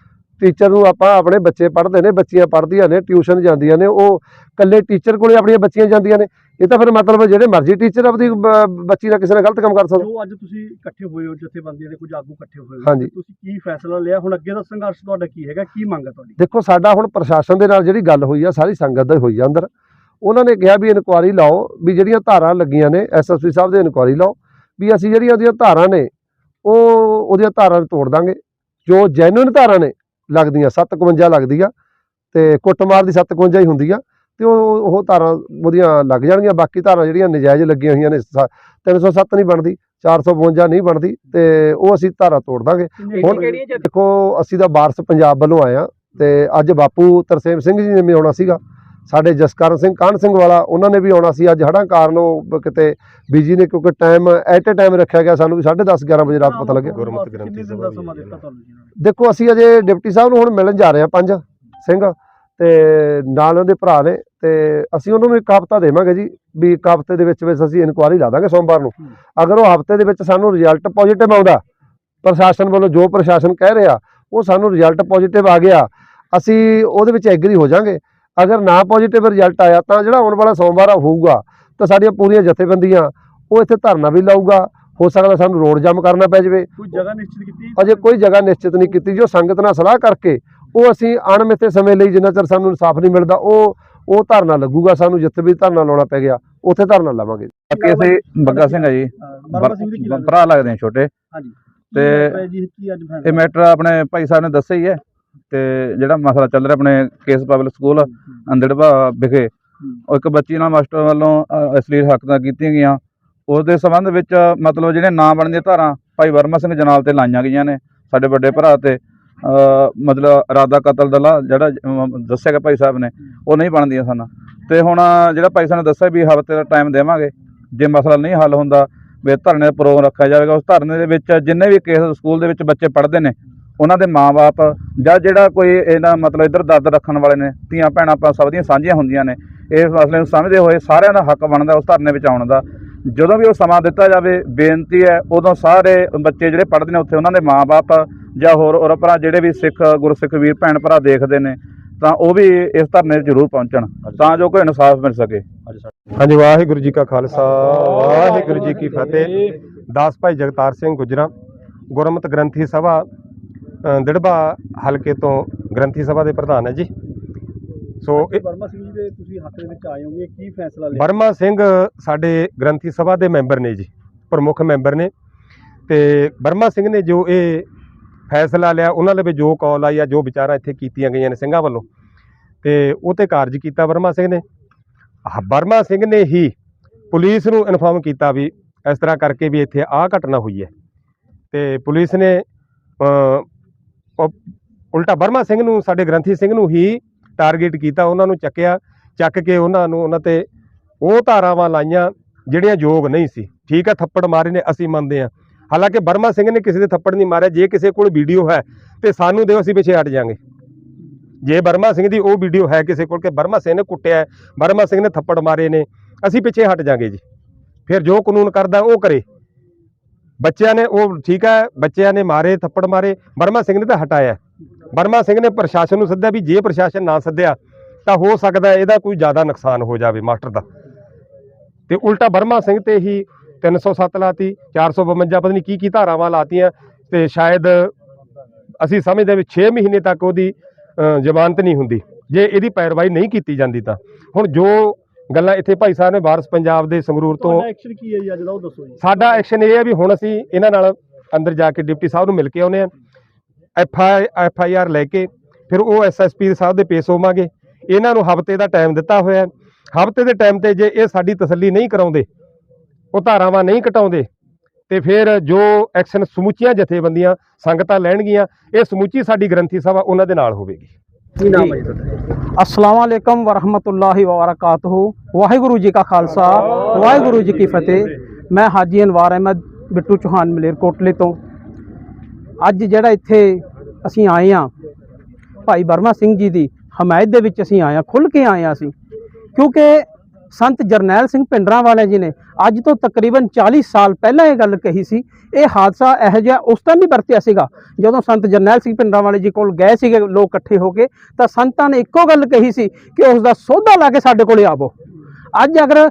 ਟੀਚਰ ਨੂੰ ਆਪਾਂ ਆਪਣੇ ਬੱਚੇ ਪੜ੍ਹਦੇ ਨੇ ਬੱਚੀਆਂ ਪੜ੍ਹਦੀਆਂ ਨੇ ਟਿਊਸ਼ਨ ਜਾਂਦੀਆਂ ਨੇ ਉਹ ਇਕੱਲੇ ਟੀਚਰ ਕੋਲੇ ਆਪਣੀਆਂ ਬੱਚੀਆਂ ਜਾਂਦੀਆਂ ਨੇ। ਇਹ ਤਾਂ ਫਿਰ ਮਤਲਬ ਜਿਹੜੇ ਮਰਜ਼ੀ ਟੀਚਰ ਆਪਦੀ ਬ- ਬੱਚੀ ਨਾਲ ਕਿਸੇ ਨਾਲ ਗਲਤ ਕੰਮ ਕਰ ਸਕਦਾ। ਜੋ ਅੱਜ ਤੁਸੀਂ ਇਕੱਠੇ ਹੋਏ ਹੋ ਜਥੇਬੰਦੀਆਂ ਦੇ ਕੁਝ ਆਗੂ ਇਕੱਠੇ ਹੋਏ ਹੋ। ਤੁਸੀਂ ਕੀ ਫੈਸਲਾ ਲਿਆ? ਹੁਣ ਅੱਗੇ ਦਾ ਸੰਘਰਸ਼ ਤੁਹਾਡਾ ਕੀ ਹੈਗਾ? ਕੀ ਮੰਗ ਹੈ ਤੁਹਾਡੀ? ਦੇਖੋ ਸਾਡਾ ਹੁਣ ਪ੍ਰਸ਼ਾਸਨ ਦੇ ਨਾਲ ਜਿਹੜੀ ਗੱਲ ਹੋਈ ਆ ਸਾਰੀ ਸੰਗਤ ਦਾ ਹੋਈ ਆ ਅੰਦਰ। ਉਹਨਾਂ ਨੇ ਕਿਹਾ ਵੀ ਇਨਕੁਆਰੀ ਲਾਓ ਵੀ ਜਿਹੜੀਆਂ ਧਾਰਾਂ ਲੱਗੀਆਂ ਨੇ ਐਸਐਸਪੀ ਸਾਹਿਬ ਦੇ ਇਨਕੁਆਰੀ ਲਾਓ ਵੀ ਅਸੀਂ ਜਿਹੜੀਆਂ ਉਹਦੀਆਂ ਧਾਰਾਂ ਨੇ ਉਹ ਉਹਦੀਆਂ ਧਾਰਾਂ ਨੂੰ ਤੋੜ ਦਾਂਗੇ। ਜੋ ਜੈਨੂਇਨ ਧਾਰਾਂ ਨੇ ਲੱਗਦੀਆਂ 751 ਲੱਗਦੀ ਆ ਤੇ ਕੁੱਟਮਾਰ ਦੀ 751 ਹੀ ਹੁੰਦੀ ਆ ਤੇ ਉਹ ਉਹ ਧਾਰਾਂ ਉਹਦੀਆਂ ਲੱਗ ਜਾਣਗੀਆਂ ਬਾਕੀ ਧਾਰਾਂ ਜਿਹੜੀਆਂ ਨਜਾਇਜ਼ ਲੱਗੀਆਂ ਹੋਈਆਂ ਨੇ ਸ- 307 ਨਹੀਂ ਬਣਦੀ 452 ਨਹੀਂ ਬਣਦੀ ਤੇ ਉਹ ਅਸੀਂ ਧਾਰਾ ਤੋੜ ਦਾਂਗੇ। ਹੁਣ ਦੇਖੋ ਅਸੀਂ ਤਾਂ ਵਾਰਸ ਪੰਜਾਬ ਵੱਲੋਂ ਆਏ ਆ ਤੇ ਅੱਜ ਬਾਪੂ ਤਰਸੇਮ ਸਿੰਘ ਜੀ ਨੇ ਵੀ ਆਉਣਾ ਸੀਗਾ ਸਾਡੇ ਜਸਕਰਨ ਸਿੰਘ ਕਾਹਨ ਸਿੰਘ ਵਾਲਾ ਉਹਨਾਂ ਨੇ ਵੀ ਆਉਣਾ ਸੀ ਅੱਜ। ਹੜਾਂ ਕਾਰਨ ਉਹ ਕਿਤੇ ਬੀਜੀ ਨੇ ਕਿਉਂਕਿ ਟਾਈਮ ਐਟ ਅ ਟਾਈਮ ਰੱਖਿਆ ਗਿਆ ਸਾਨੂੰ ਵੀ 10:30 11 ਵਜੇ ਰਾਤ ਪਤਾ ਲੱਗਿਆ। ਗੁਰਮਤਿ ਗ੍ਰੰਥੀ ਸਭਾ ਦੇਖੋ ਅਸੀਂ ਅਜੇ ਡਿਪਟੀ ਸਾਹਿਬ ਨੂੰ ਹੁਣ ਮਿਲਣ ਜਾ ਰਹੇ ਹਾਂ ਪੰਜ ਸਿੰਘ ਤੇ ਨਾਲ ਉਹਦੇ ਭਰਾ ਨੇ ਤੇ ਅਸੀਂ ਉਹਨਾਂ ਨੂੰ ਇੱਕ ਹਫ਼ਤਾ ਦੇਵਾਂਗੇ ਜੀ ਵੀ ਇੱਕ ਹਫ਼ਤੇ ਦੇ ਵਿੱਚ ਵਿੱਚ ਅਸੀਂ ਇਨਕੁਆਰੀ ਲਾ ਦਾਂਗੇ ਸੋਮਵਾਰ ਨੂੰ। ਅਗਰ ਉਹ ਹਫ਼ਤੇ ਦੇ ਵਿੱਚ ਸਾਨੂੰ ਰਿਜ਼ਲਟ ਪੋਜ਼ਿਟਿਵ ਆਉਂਦਾ ਪ੍ਰਸ਼ਾਸਨ ਵੱਲੋਂ ਜੋ ਪ੍ਰਸ਼ਾਸਨ ਕਹਿ ਰਿਹਾ ਉਹ ਸਾਨੂੰ ਰਿਜ਼ਲਟ ਪੋਜ਼ਿਟਿਵ ਆ ਗਿਆ ਅਸੀਂ ਉਹਦੇ ਵਿੱਚ ਐਗਰੀ ਹੋ ਜਾਾਂਗੇ। ਅਗਰ ਨਾ ਪੋਜ਼ਿਟਿਵ ਰਿਜ਼ਲਟ ਆਇਆ ਤਾਂ ਜਿਹੜਾ ਆਉਣ ਵਾਲਾ ਸੋਮਵਾਰ ਹੋਊਗਾ ਤਾਂ ਸਾਡੀਆਂ ਪੂਰੀਆਂ ਜਥੇਬੰਦੀਆਂ ਉਹ ਇੱਥੇ ਧਰਨਾ ਵੀ ਲਾਊਗਾ। ਹੋ ਸਕਦਾ ਸਾਨੂੰ ਰੋਡ ਜਾਮ ਕਰਨਾ ਪੈ ਜਾਵੇ। ਕੋਈ ਜਗ੍ਹਾ ਨਿਸ਼ਚਿਤ ਕੀਤੀ ਅਜੇ ਕੋਈ ਜਗ੍ਹਾ ਨਿਸ਼ਚਿਤ ਨਹੀਂ ਕੀਤੀ ਜੋ ਸੰਗਤ ਨਾਲ ਸਲਾਹ ਕਰਕੇ ਉਹ ਅਸੀਂ ਅਣਮਿੱਥੇ ਸਮੇਂ ਲਈ ਜਿੰਨਾ ਚਿਰ ਸਾਨੂੰ ਇਨਸਾਫ ਨਹੀਂ ਮਿਲਦਾ ਉਹ ਉਹ ਧਰਨਾ ਲੱਗੂਗਾ ਸਾਨੂੰ ਜਿੱਥੇ ਵੀ ਧਰਨਾ ਲਾਉਣਾ ਪੈ ਗਿਆ ਉੱਥੇ ਧਰਨਾ ਲਾਵਾਂਗੇ। ਬਾਕੀ ਅਸੀਂ ਬੱਗਾ ਸਿੰਘ ਆ ਜੀ। ਭਰਾ ਲੱਗਦੇ ਆ ਛੋਟੇ। ਹਾਂਜੀ। ਤੇ ਇਹ ਮੈਟਰ ਆਪਣੇ ਭਾਈ ਸਾਹਿਬ ਨੇ ਦੱਸਿਆ ਹੀ ਹੈ। ਤੇ ਜਿਹੜਾ ਮਸਲਾ ਚੱਲ ਰਿਹਾ ਆਪਣੇ ਕੇਸ ਪਬਲਿਕ ਸਕੂਲ ਅੰਦੜਵਾ ਵਿਖੇ ਉਹ ਇੱਕ ਬੱਚੀ ਨਾਲ ਮਾਸਟਰ ਵੱਲੋਂ ਅ, ਅਸ਼ਲੀਲ ਹਰਕਤਾਂ ਕੀਤੀਆਂ ਗਈਆਂ। ਉਸ ਦੇ ਸੰਬੰਧ ਵਿੱਚ ਮਤਲਬ ਜਿਹੜੇ ਨਾਂ ਬਣਦੀਆਂ ਧਾਰਾਂ ਭਾਈ ਵਰਮਾ ਸਿੰਘ ਜਨਾਲ ਤੇ ਲਾਈਆਂ ਗਈਆਂ ਨੇ ਸਾਡੇ ਵੱਡੇ ਭਰਾ ਤੇ ਮਤਲਬ ਇਰਾਦਾ ਕਤਲ ਦਾ ਜਿਹੜਾ ਦੱਸਿਆ ਗਿਆ ਭਾਈ ਸਾਹਿਬ ਨੇ ਉਹ ਨਹੀਂ ਬਣਦੀਆਂ ਸਨ। ਤੇ ਹੁਣ ਜਿਹੜਾ ਭਾਈ ਸਾਹਿਬ ਨੇ ਦੱਸਿਆ ਵੀ ਹਫ਼ਤੇ ਦਾ ਟਾਈਮ ਦੇਵਾਂਗੇ ਜੇ ਮਸਲਾ ਨਹੀਂ ਹੱਲ ਹੁੰਦਾ ਵੀ ਧਰਨੇ ਦਾ ਪ੍ਰੋਗਰਾਮ ਰੱਖਿਆ ਜਾਵੇਗਾ ਉਸ ਧਰਨੇ ਦੇ ਵਿੱਚ ਜਿੰਨੇ ਵੀ ਕੇਸ ਸਕੂਲ ਦੇ ਵਿੱਚ ਬੱਚੇ ਪੜ੍ਹਦੇ ਨੇ ਉਹਨਾਂ ਦੇ ਮਾਪੇ ਜਾਂ ਜਿਹੜਾ ਕੋਈ ਇਹਨਾਂ ਮਤਲਬ ਇੱਧਰ ਦਰਦ ਰੱਖਣ ਵਾਲੇ ਨੇ ਧੀਆਂ ਭੈਣਾਂ ਆਪਾਂ ਸਭ ਦੀਆਂ ਸਾਂਝੀਆਂ ਹੁੰਦੀਆਂ ਨੇ ਇਸ ਮਸਲੇ ਨੂੰ ਸਮਝਦੇ ਹੋਏ ਸਾਰਿਆਂ ਦਾ ਹੱਕ ਬਣਦਾ ਉਸ ਧਰਨੇ ਵਿੱਚ ਆਉਣ ਦਾ। ਜਦੋਂ ਵੀ ਉਹ ਸਮਾਂ ਦਿੱਤਾ ਜਾਵੇ ਬੇਨਤੀ ਹੈ ਉਦੋਂ ਸਾਰੇ ਬੱਚੇ ਜਿਹੜੇ ਪੜ੍ਹਦੇ ਨੇ ਉੱਥੇ ਉਹਨਾਂ ਦੇ ਮਾਪੇ ਜਾਂ ਹੋਰ ਔਰ ਭਰਾ ਜਿਹੜੇ ਵੀ ਸਿੱਖ ਗੁਰਸਿੱਖ ਵੀਰ ਭੈਣ ਭਰਾ ਦੇਖਦੇ ਨੇ ਤਾਂ ਉਹ ਵੀ ਇਸ ਧਰਨੇ ਜ਼ਰੂਰ ਪਹੁੰਚਣ ਤਾਂ ਜੋ ਕੋਈ ਇਨਸਾਫ ਮਿਲ ਸਕੇ। ਹਾਂਜੀ ਵਾਹਿਗੁਰੂ ਜੀ ਕਾ ਖਾਲਸਾ ਵਾਹਿਗੁਰੂ ਜੀ ਕੀ ਫਤਿਹ। ਦਾਸ ਭਾਈ ਜਗਤਾਰ ਸਿੰਘ ਗੁਜਰਾ ਗੁਰਮਤ ਗ੍ਰੰਥੀ ਸਭਾ ਦਿੜਬਾ ਹਲਕੇ ਤੋਂ ਗ੍ਰੰਥੀ ਸਭਾ ਦੇ ਪ੍ਰਧਾਨ ਹੈ ਜੀ। ਸੋ ਵਰਮਾ ਸਿੰਘ ਜੀ ਦੇ ਤੁਸੀਂ ਹੱਕ ਦੇ ਵਿੱਚ ਆਏ ਹੋਗੇ ਕੀ ਫੈਸਲਾ ਲਿਆ? ਬਰਮਾ ਸਿੰਘ ਸਾਡੇ ਗ੍ਰੰਥੀ ਸਭਾ ਦੇ ਮੈਂਬਰ ਨੇ ਜੀ ਪ੍ਰਮੁੱਖ ਮੈਂਬਰ ਨੇ। ਤੇ ਬਰਮਾ ਸਿੰਘ ਨੇ ਜੋ ਇਹ ਫੈਸਲਾ ਲਿਆ ਉਹਨਾਂ ਦੇ ਵਿੱਚ ਜੋ ਕੌਲ ਆਈ ਆ ਜੋ ਵਿਚਾਰਾਂ ਇੱਥੇ ਕੀਤੀਆਂ ਗਈਆਂ ਨੇ ਸਿੰਘਾਂ ਵੱਲੋਂ ਤੇ ਉਹ ਤੇ ਕਾਰਜ ਕੀਤਾ ਬਰਮਾ ਸਿੰਘ ਨੇ। ਬਰਮਾ ਸਿੰਘ ਨੇ ਹੀ ਪੁਲਿਸ ਨੂੰ ਇਨਫੋਰਮ ਕੀਤਾ ਵੀ ਇਸ ਤਰ੍ਹਾਂ ਕਰਕੇ ਵੀ ਇੱਥੇ ਆਹ ਘਟਨਾ ਹੋਈ ਹੈ। ਤੇ ਪੁਲਿਸ ਨੇ ਉਲਟਾ ਬਰਮਾ ਸਿੰਘ ਨੂੰ, ਸਾਡੇ ਗ੍ਰੰਥੀ ਸਿੰਘ ਨੂੰ ਹੀ ਟਾਰਗੇਟ ਕੀਤਾ, ਉਹਨਾਂ ਨੂੰ ਚੱਕਿਆ, ਚੱਕ ਕੇ ਉਹਨਾਂ ਨੂੰ, ਉਹਨਾਂ ਤੇ ਉਹ ਧਾਰਾਵਾਂ ਲਾਈਆਂ, ਜਿਹੜੀਆਂ ਯੋਗ ਨਹੀਂ ਸੀ। ਠੀਕ ਹੈ ਥੱਪੜ ਮਾਰੇ ਨੇ, ਅਸੀਂ ਮੰਨਦੇ ਹਾਂ। ਹਾਲਾਂਕਿ ਬਰਮਾ ਸਿੰਘ ਨੇ ਕਿਸੇ ਦੇ ਥੱਪੜ ਨਹੀਂ ਮਾਰਿਆ, ਜੇ ਕਿਸੇ ਕੋਲ ਵੀਡੀਓ ਹੈ, ਤੇ ਸਾਨੂੰ ਦਿਓ, ਅਸੀਂ ਪਿੱਛੇ ਹਟ ਜਾਾਂਗੇ ਜੇ ਬਰਮਾ ਸਿੰਘ ਦੀ ਉਹ ਵੀਡੀਓ ਹੈ ਕਿਸੇ ਕੋਲ, ਕਿ ਬਰਮਾ ਸਿੰਘ ਨੇ ਕੁੱਟਿਆ ਬਰਮਾ ਸਿੰਘ ਨੇ ਥੱਪੜ ਮਾਰੇ ਨੇ, ਅਸੀਂ ਪਿੱਛੇ ਹਟ ਜਾਾਂਗੇ ਜੀ। ਫਿਰ ਜੋ ਕਾਨੂੰਨ ਕਰਦਾ, ਉਹ ਕਰੇ। ਬੱਚਿਆਂ ਨੇ ਉਹ ਠੀਕ ਹੈ, ਬੱਚਿਆਂ ਨੇ ਮਾਰੇ, ਥੱਪੜ ਮਾਰੇ ਬਰਮਾ ਸਿੰਘ ਨੇ ਤਾਂ ਹਟਾਇਆ। ਬਰਮਾ ਸਿੰਘ ਨੇ ਪ੍ਰਸ਼ਾਸਨ ਨੂੰ ਸੱਦਿਆ ਵੀ ਜੇ ਪ੍ਰਸ਼ਾਸਨ ਨਾ ਸੱਦਿਆ, ਤਾਂ ਹੋ ਸਕਦਾ ਇਹਦਾ ਕੋਈ ਜ਼ਿਆਦਾ ਨੁਕਸਾਨ ਹੋ ਜਾਵੇ ਮਾਸਟਰ ਦਾ। ਤੇ ਉਲਟਾ ਬਰਮਾ ਸਿੰਘ ਤੇ ਹੀ 307 ਲਾਤੀ 452 ਪਤਾ ਨਹੀਂ ਕੀ ਕੀ ਧਾਰਾਵਾਂ ਲਾਤੀਆਂ, ਤੇ ਸ਼ਾਇਦ ਅਸੀਂ ਸਮਝਦੇ ਵੀ 6 ਮਹੀਨੇ ਤੱਕ ਉਹਦੀ ਜ਼ਮਾਨਤ ਨਹੀਂ ਹੁੰਦੀ। ਜੇ ਇਹਦੀ ਪੈਰਵਾਈ ਨਹੀਂ ਕੀਤੀ ਜਾਂਦੀ ਤਾਂ। ਹੁਣ ਜੋ ਗੱਲਾਂ ਇੱਥੇ ਭਾਈ ਸਾਹਿਬ ਨੇ ਵਾਰਸ ਪੰਜਾਬ ਦੇ ਸੰਗਰੂਰ ਤੋਂ ਤੁਹਾਡਾ ਐਕਸ਼ਨ ਕੀ ਹੈ ਜੀ ਅੱਜ ਦਾ ਉਹ ਦੱਸੋ ਜੀ। ਸਾਡਾ ਐਕਸ਼ਨ ਇਹ ਹੈ ਵੀ ਹੁਣ ਅਸੀਂ ਇਹਨਾਂ ਨਾਲ ਅੰਦਰ ਜਾ ਕੇ ਡਿਪਟੀ ਸਾਹਿਬ ਨੂੰ ਮਿਲ ਕੇ ਆਉਨੇ ਆ F I F I R ਲੈ ਕੇ ਫਿਰ ਉਹ ਐਸਐਸਪੀ ਸਾਹਿਬ ਦੇ ਪੇਸ਼ ਹੋਵਾਂਗੇ। ਇਹਨਾਂ ਨੂੰ ਹਫ਼ਤੇ ਦਾ ਟਾਈਮ ਦਿੱਤਾ ਹੋਇਆ ਹਫ਼ਤੇ ਦੇ ਟਾਈਮ ਤੇ ਜੇ ਇਹ ਸਾਡੀ ਤਸੱਲੀ ਨਹੀਂ ਕਰਾਉਂਦੇ ਉਹ ਧਾਰਾਵਾਂ ਨਹੀਂ ਘਟਾਉਂਦੇ ਤੇ ਫਿਰ ਜੋ ਐਕਸ਼ਨ ਸਮੁੱਚੀਆਂ ਜਥੇਬੰਦੀਆਂ ਸੰਗਤਾਂ ਲੈਣਗੀਆਂ ਇਹ ਸਮੁੱਚੀ ਸਾਡੀ ਗ੍ਰੰਥੀ ਸਭਾ ਉਹਨਾਂ ਦੇ ਨਾਲ ਹੋਵੇਗੀ। ਕੀ ਨਾਮ ਹੈ ਜੀ ਤੁਹਾਡਾ? ਅਸਲਾਮ ਅਲੈਕਮ ਵਰਹਮਤੁਲਲਾਹਿ ਵਬਰਕਾਤੁਹੂ। ਵਾਹਿਗੁਰੂ ਜੀ ਕਾ ਖਾਲਸਾ ਵਾਹਿਗੁਰੂ ਜੀ ਕੀ ਫਤਿਹ। ਮੈਂ ਹਾਜੀ ਅਨਵਾਰ ਅਹਿਮਦ ਬਿੱਟੂ ਚੌਹਾਨ ਮਲੇਰਕੋਟਲੇ ਤੋਂ। ਅੱਜ ਜਿਹੜਾ ਇੱਥੇ ਅਸੀਂ ਆਏ ਆ ਭਾਈ ਬਰਮਾ ਸਿੰਘ ਜੀ ਦੀ ਹਮਾਇਤ ਦੇ ਵਿੱਚ ਅਸੀਂ ਆਏ ਆ ਖੁੱਲ ਕੇ ਆਏ ਆ ਅਸੀਂ। ਕਿਉਂਕਿ ਸੰਤ ਜਰਨੈਲ ਸਿੰਘ ਪਿੰਡਰਾਂ ਵਾਲੇ ਜੀ ਨੇ ਅੱਜ ਤੋਂ ਤਕਰੀਬਨ 40 ਸਾਲ ਪਹਿਲਾਂ ਇਹ ਗੱਲ ਕਹੀ ਸੀ। ਇਹ ਹਾਦਸਾ ਇਹੋ ਜਿਹਾ ਉਸ ਟਾਈਮ ਵੀ ਵਰਤਿਆ ਸੀਗਾ, ਜਦੋਂ ਸੰਤ ਜਰਨੈਲ ਸਿੰਘ ਪਿੰਡਰਾਂ ਵਾਲੇ ਜੀ ਕੋਲ ਗਏ ਸੀਗੇ, ਲੋਕ ਇਕੱਠੇ ਹੋ ਕੇ, ਤਾਂ ਸੰਤਾਂ ਨੇ ਇੱਕੋ ਗੱਲ ਕਹੀ ਸੀ ਕਿ ਉਸ ਦਾ ਸੋਧਾ ਲਾ ਕੇ ਸਾਡੇ ਕੋਲੇ ਆਵੋ। ਅੱਜ ਅਗਰ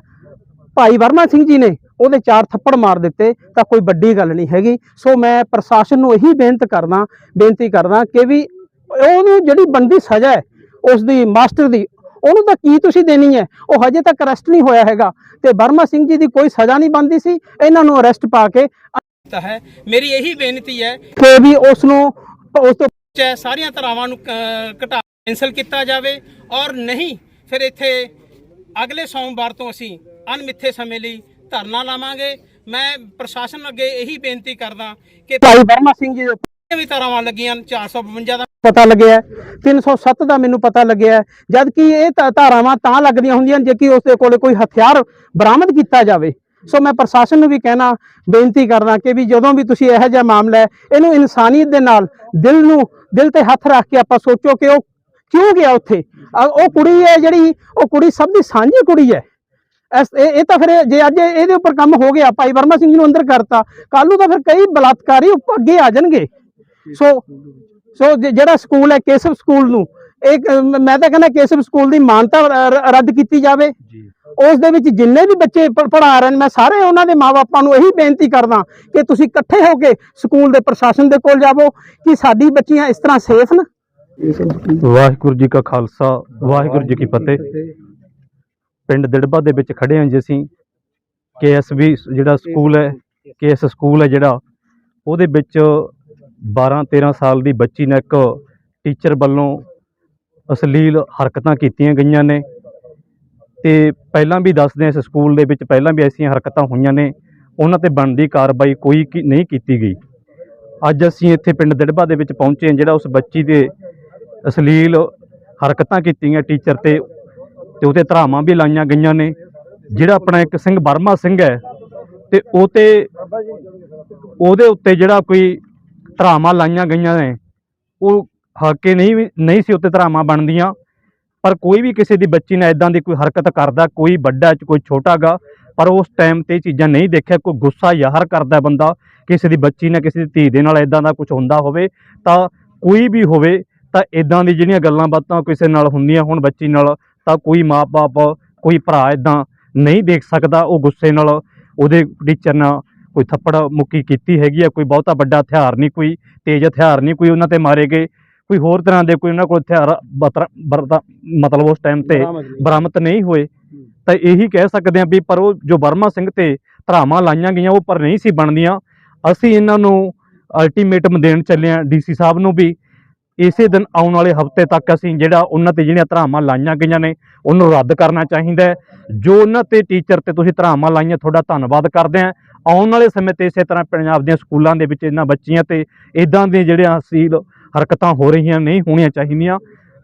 ਭਾਈ ਵਰਮਾ ਸਿੰਘ ਜੀ ਨੇ ਉਹਦੇ ਚਾਰ ਥੱਪੜ ਮਾਰ ਦਿੱਤੇ, ਤਾਂ ਕੋਈ ਵੱਡੀ ਗੱਲ ਨਹੀਂ ਹੈਗੀ। ਸੋ ਮੈਂ ਪ੍ਰਸ਼ਾਸਨ ਨੂੰ ਇਹੀ ਬੇਨਤ ਕਰਦਾ, ਬੇਨਤੀ ਕਰਦਾ ਕਿ ਵੀ ਉਹਨੂੰ ਜਿਹੜੀ ਬੰਦੀ ਸਜ਼ਾ ਹੈ ਉਸ ਦੀ ਮਾਸਟਰ ਦੀ ਉਹਨੂੰ ਤਾਂ ਕੀ ਤੁਸੀਂ ਦੇਣੀ ਹੈ? ਉਹ ਹਜੇ ਤੱਕ ਅਰੈਸਟ ਨਹੀਂ ਹੋਇਆ ਹੈਗਾ। ਤੇ ਵਰਮਾ ਸਿੰਘ ਜੀ ਦੀ ਕੋਈ ਸਜ਼ਾ ਨਹੀਂ ਬੰਦੀ ਸੀ। ਇਹਨਾਂ ਨੂੰ ਅਰੈਸਟ ਪਾ ਕੇ ਕੀਤਾ ਹੈ। ਮੇਰੀ ਇਹੀ ਬੇਨਤੀ ਹੈ ਕਿ ਵੀ ਉਸ ਨੂੰ ਉਸ ਤੋਂ ਚ ਸਾਰੀਆਂ ਧਾਰਾਵਾਂ ਨੂੰ ਘਟਾ ਕੈਂਸਲ ਕੀਤਾ ਜਾਵੇ। ਔਰ ਨਹੀਂ ਫਿਰ ਇੱਥੇ ਅਗਲੇ ਸੋਮਵਾਰ ਤੋਂ ਅਸੀਂ ਅਣਮਿੱਥੇ ਸਮੇਂ ਲਈ ਧਰਨਾ ਲਾਵਾਂਗੇ। ਮੈਂ ਪ੍ਰਸ਼ਾਸਨ ਅੱਗੇ ਇਹੀ ਬੇਨਤੀ ਕਰਦਾ ਕਿ ਭਾਈ ਵਰਮਾ ਸਿੰਘ ਜੀ ਦੇ ਵੀ ਧਾਰਾਵਾਂ ਲੱਗੀਆਂ 452 ਦਾ ਪਤਾ ਲੱਗਿਆ ਹੈ, 307 ਦਾ ਮੈਨੂੰ ਪਤਾ ਲੱਗਿਆ ਹੈ, ਜਦ ਕਿ ਇਹ ਧਾਰਾਵਾਂ ਤਾਂ ਲੱਗਦੀਆਂ ਹੁੰਦੀਆਂ ਜੇ ਕਿ ਉਸ ਦੇ ਕੋਲੇ ਕੋਈ ਹਥਿਆਰ ਬਰਾਮਦ ਕੀਤਾ ਜਾਵੇ। ਸੋ ਮੈਂ ਪ੍ਰਸ਼ਾਸਨ ਨੂੰ ਵੀ ਕਹਿਣਾ ਬੇਨਤੀ ਕਰਦਾ ਕਿ ਵੀ ਜਦੋਂ ਵੀ ਤੁਸੀਂ ਇਹੋ ਜਿਹਾ ਮਾਮਲਾ ਹੈ ਇਹਨੂੰ ਇਨਸਾਨੀਅਤ ਦੇ ਨਾਲ ਦਿਲ ਨੂੰ ਦਿਲ ਤੇ ਹੱਥ ਰੱਖ ਕੇ ਆਪਾਂ ਸੋਚੋ ਕਿ ਉਹ ਕਿਉਂ ਗਿਆ ਉੱਥੇ? ਉਹ ਕੁੜੀ ਹੈ ਜਿਹੜੀ ਉਹ ਕੁੜੀ ਸਭ ਦੀ ਸਾਂਝੀ ਕੁੜੀ ਹੈ। ਇਹ ਤਾਂ ਫਿਰ ਜੇ ਅੱਜ ਇਹਦੇ ਉੱਪਰ ਕੰਮ ਹੋ ਗਿਆ ਭਾਈ ਵਰਮਾ ਸਿੰਘ ਜੀ ਨੂੰ ਅੰਦਰ ਕਰਤਾ ਕੱਲ ਨੂੰ ਤਾਂ ਫਿਰ ਕਈ ਬਲਾਤਕਾਰੀ ਅੱਗੇ ਆ ਜਾਣਗੇ। ਸੋ ਸੋ ਜਿਹੜਾ ਸਕੂਲ ਹੈ ਕੇਸਵ ਸਕੂਲ ਨੂੰ ਇੱਕ ਮੈਂ ਤਾਂ ਕਹਿੰਦਾ ਕੇਸਵ ਸਕੂਲ ਦੀ ਮਾਨਤਾ ਰੱਦ ਕੀਤੀ ਜਾਵੇ। ਉਸ ਦੇ ਵਿੱਚ ਜਿੰਨੇ ਵੀ ਬੱਚੇ ਪੜ੍ਹਾ ਰਹੇ ਨੇ ਮੈਂ ਸਾਰੇ ਉਹਨਾਂ ਦੇ ਮਾਪਿਆਂ ਨੂੰ ਇਹੀ ਬੇਨਤੀ ਕਰਦਾ ਕਿ ਤੁਸੀਂ ਇਕੱਠੇ ਹੋ ਕੇ ਸਕੂਲ ਦੇ ਪ੍ਰਸ਼ਾਸਨ ਦੇ ਕੋਲ ਜਾਵੋ ਕਿ ਸਾਡੀ ਬੱਚੀਆਂ ਇਸ ਤਰ੍ਹਾਂ ਸੇਫ ਨੇ। ਵਾਹਿਗੁਰੂ ਜੀ ਕਾ ਖਾਲਸਾ ਵਾਹਿਗੁਰੂ ਜੀ ਕੀ ਫਤਿਹ। ਪਿੰਡ ਦਿੜਬਾ ਦੇ ਵਿੱਚ ਖੜੇ ਹਾਂ ਜੀ ਅਸੀਂ। ਕੇਐਸਬੀ ਜਿਹੜਾ ਸਕੂਲ ਹੈ ਕੇਐਸ ਸਕੂਲ ਹੈ ਜਿਹੜਾ ਉਹਦੇ ਵਿੱਚ 12 13 ਸਾਲ ਦੀ ਬੱਚੀ ਨੇ ਇੱਕ ਟੀਚਰ ਵੱਲੋਂ ਅਸ਼ਲੀਲ ਹਰਕਤਾਂ ਕੀਤੀਆਂ ਗਈਆਂ ਨੇ। ਤੇ ਪਹਿਲਾਂ ਵੀ ਦੱਸਦੇ ਹਾਂ ਇਸ ਸਕੂਲ ਦੇ ਵਿੱਚ ਪਹਿਲਾਂ ਵੀ ਐਸੀਆਂ ਹਰਕਤਾਂ ਹੋਈਆਂ ਨੇ। ਉਹਨਾਂ ਤੇ ਬਣਦੀ ਕਾਰਵਾਈ ਕੋਈ ਕੀ- ਨਹੀਂ ਕੀਤੀ ਗਈ। ਅੱਜ ਅਸੀਂ ਇੱਥੇ ਪਿੰਡ ਦੜਬਾ ਦੇ ਵਿੱਚ ਪਹੁੰਚੇ ਹਾਂ, ਜਿਹੜਾ ਉਸ ਬੱਚੀ ਦੇ ਅਸ਼ਲੀਲ ਹਰਕਤਾਂ ਕੀਤੀਆਂ ਟੀਚਰ ਤੇ ਤੇ ਉਹਤੇ ਧਰਾਵਾਂ ਵੀ ਲਾਈਆਂ ਗਈਆਂ ਨੇ। ਜਿਹੜਾ ਆਪਣਾ ਇੱਕ ਸਿੰਘ ਵਰਮਾ ਸਿੰਘ ਹੈ, ਤੇ ਉਹ ਤੇ ਉਹਦੇ ਉੱਤੇ ਜਿਹੜਾ ਕੋਈ ਧਰਾਵਾਂ ਲਾਈਆਂ ਗਈਆਂ ਨੇ। ਉਹ ਹੱਕੇ ਨਹੀਂ ਵੀ, ਨਹੀਂ ਸੀ ਉੱਤੇ ਧਰਾਵਾਂ ਬਣਦੀਆਂ। ਪਰ ਕੋਈ ਵੀ ਕਿਸੇ ਦੀ ਬੱਚੀ ਨਾਲ ਇਦਾਂ ਦੀ ਕੋਈ ਹਰਕਤ ਕਰਦਾ, ਕੋਈ ਵੱਡਾ ਚ, ਕੋਈ ਛੋਟਾਗਾ ਪਰ ਉਸ ਟਾਈਮ ਤੇ ਚੀਜ਼ਾਂ ਨਹੀਂ ਦੇਖਿਆ, ਕੋਈ ਗੁੱਸਾ ਜ਼ਾਹਰ ਕਰਦਾ ਬੰਦਾ, ਕਿਸੇ ਦੀ ਬੱਚੀ ਨਾਲ, ਕਿਸੇ ਦੀ ਧੀ ਦੇ ਨਾਲ ਇਦਾਂ ਦਾ ਕੁਝ ਹੁੰਦਾ ਹੋਵੇ, ਤਾਂ ਕੋਈ ਵੀ ਹੋਵੇ, ਤਾਂ ਇਦਾਂ ਦੀ ਜਿਹੜੀਆਂ ਗੱਲਾਂ ਬਾਤਾਂ ਕਿਸੇ ਨਾਲ ਹੁੰਦੀਆਂ ਹੁਣ ਬੱਚੀ ਨਾਲ, ਤਾਂ ਕੋਈ ਮਾਪੇ ਕੋਈ ਭਰਾ ਇਦਾਂ ਨਹੀਂ ਦੇਖ ਸਕਦਾ, ਉਹ ਗੁੱਸੇ ਨਾਲ, ਉਹਦੇ ਟੀਚਰ ਨਾਲ ਕੋਈ ਥੱਪੜ ਮੁੱਕੀ ਕੀਤੀ ਹੈਗੀ ਆ ਕੋਈ ਬਹੁਤਾ ਵੱਡਾ ਹਥਿਆਰ ਨਹੀਂ ਕੋਈ ਤੇਜ਼ ਹਥਿਆਰ ਨਹੀਂ ਕੋਈ ਉਹਨਾਂ ਤੇ ਮਾਰੇ ਗਏ ਕੋਈ ਹੋਰ ਤਰ੍ਹਾਂ ਦੇ ਕੋਈ ਉਹਨਾਂ ਕੋਲ ਹਥਿਆਰ ਮਤਲਬ ਉਸ ਟਾਈਮ ਤੇ ਬਰਾਮਦ ਨਹੀਂ ਹੋਏ। ਤਾਂ ਇਹੀ ਕਹਿ ਸਕਦੇ ਹਾਂ ਵੀ ਪਰ ਉਹ ਜੋ ਵਰਮਾ ਸਿੰਘ ਤੇ ਧਰਾਵਾਂ ਲਾਈਆਂ ਗਈਆਂ ਉਹ ਪਰ ਨਹੀਂ ਸੀ ਬਣਦੀਆਂ। ਅਸੀਂ ਇਹਨਾਂ ਨੂੰ ਅਲਟੀਮੇਟਮ ਦੇਣ ਚੱਲੇ ਹਾਂ ਡੀਸੀ ਸਾਹਿਬ ਨੂੰ ਵੀ ਇਸੇ ਦਿਨ ਆਉਣ ਵਾਲੇ ਹਫ਼ਤੇ ਤੱਕ ਅਸੀਂ ਜਿਹੜਾ ਉਹਨਾਂ ਤੇ ਜਿਹੜੀਆਂ ਧਰਾਵਾਂ ਲਾਈਆਂ ਗਈਆਂ ਨੇ ਉਹਨੂੰ ਰੱਦ ਕਰਨਾ ਚਾਹੀਦਾ ਜੋ ਉਹਨਾਂ ਤੇ ਟੀਚਰ ਤੇ ਤੁਸੀਂ ਧਰਾਵਾਂ ਲਾਈਆਂ ਤੁਹਾਡਾ ਧੰਨਵਾਦ ਕਰਦੇ ਹਾਂ। ਆਉਣ ਵਾਲੇ ਸਮੇਂ ਤੇ ਇਸੇ ਤਰ੍ਹਾਂ ਪੰਜਾਬ ਦੀਆਂ ਸਕੂਲਾਂ ਦੇ ਵਿੱਚ ਇਹਨਾਂ ਬੱਚੀਆਂ ਤੇ ਇਦਾਂ ਦੇ ਜਿਹੜੀਆਂ ਅਸੀਲ ਹਰਕਤਾਂ ਹੋ ਰਹੀਆਂ ਨਹੀਂ ਹੋਣੀਆਂ ਚਾਹੀਦੀਆਂ।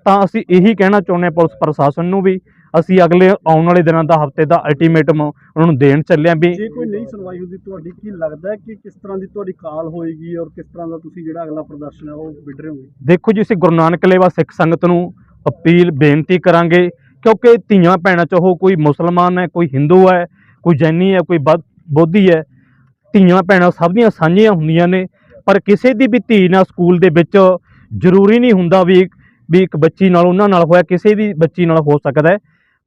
ਤਾਂ ਅਸੀਂ ਇਹੀ ਕਹਿਣਾ ਚਾਹੁੰਦੇ ਹਾਂ ਪੁਲਿਸ ਪ੍ਰਸ਼ਾਸਨ ਨੂੰ ਵੀ ਅਸੀਂ ਅਗਲੇ ਆਉਣ ਵਾਲੇ ਦਿਨਾਂ ਦਾ ਹਫ਼ਤੇ ਦਾ ਅਲਟੀਮੇਟਮ ਉਹਨਾਂ ਨੂੰ ਦੇਣ ਚੱਲੇ ਹਾਂ ਵੀ ਜੇ ਕੋਈ ਨਹੀਂ ਸੁਣਵਾਈ ਹੁੰਦੀ ਤੁਹਾਡੀ ਕੀ ਲੱਗਦਾ ਹੈ ਕਿ ਕਿਸ ਤਰ੍ਹਾਂ ਦੀ ਤੁਹਾਡੀ ਕਾਲ ਹੋਏਗੀ ਔਰ ਕਿਸ ਤਰ੍ਹਾਂ ਦਾ ਤੁਸੀਂ ਜਿਹੜਾ ਅਗਲਾ ਪ੍ਰਦਰਸ਼ਨ ਹੈ ਉਹ ਵਿੱਢ ਰਹੇ ਹੋਗੇ? ਦੇਖੋ ਜੀ ਅਸੀਂ ਗੁਰੂ ਨਾਨਕ ਲੇਵਾ ਸਿੱਖ ਸੰਗਤ ਨੂੰ ਅਪੀਲ ਬੇਨਤੀ ਕਰਾਂਗੇ ਕਿਉਂਕਿ ਧੀਆਂ ਭੈਣਾਂ ਚ ਉਹ ਕੋਈ ਮੁਸਲਮਾਨ ਹੈ ਕੋਈ ਹਿੰਦੂ ਹੈ ਕੋਈ ਜੈਨੀ ਹੈ ਕੋਈ ਬੋਧੀ ਹੈ ਧੀਆਂ ਭੈਣਾਂ ਸਭ ਦੀਆਂ ਸਾਂਝੀਆਂ ਹੁੰਦੀਆਂ ਨੇ, ਪਰ ਕਿਸੇ ਦੀ ਵੀ ਧੀ ਨਾਲ ਸਕੂਲ ਦੇ ਵਿੱਚ ਜ਼ਰੂਰੀ ਨਹੀਂ ਹੁੰਦਾ ਵੀ ਵੀ ਇੱਕ ਬੱਚੀ ਨਾਲ ਉਹਨਾਂ ਨਾਲ ਹੋਇਆ, ਕਿਸੇ ਦੀ ਬੱਚੀ ਨਾਲ ਹੋ ਸਕਦਾ ਹੈ।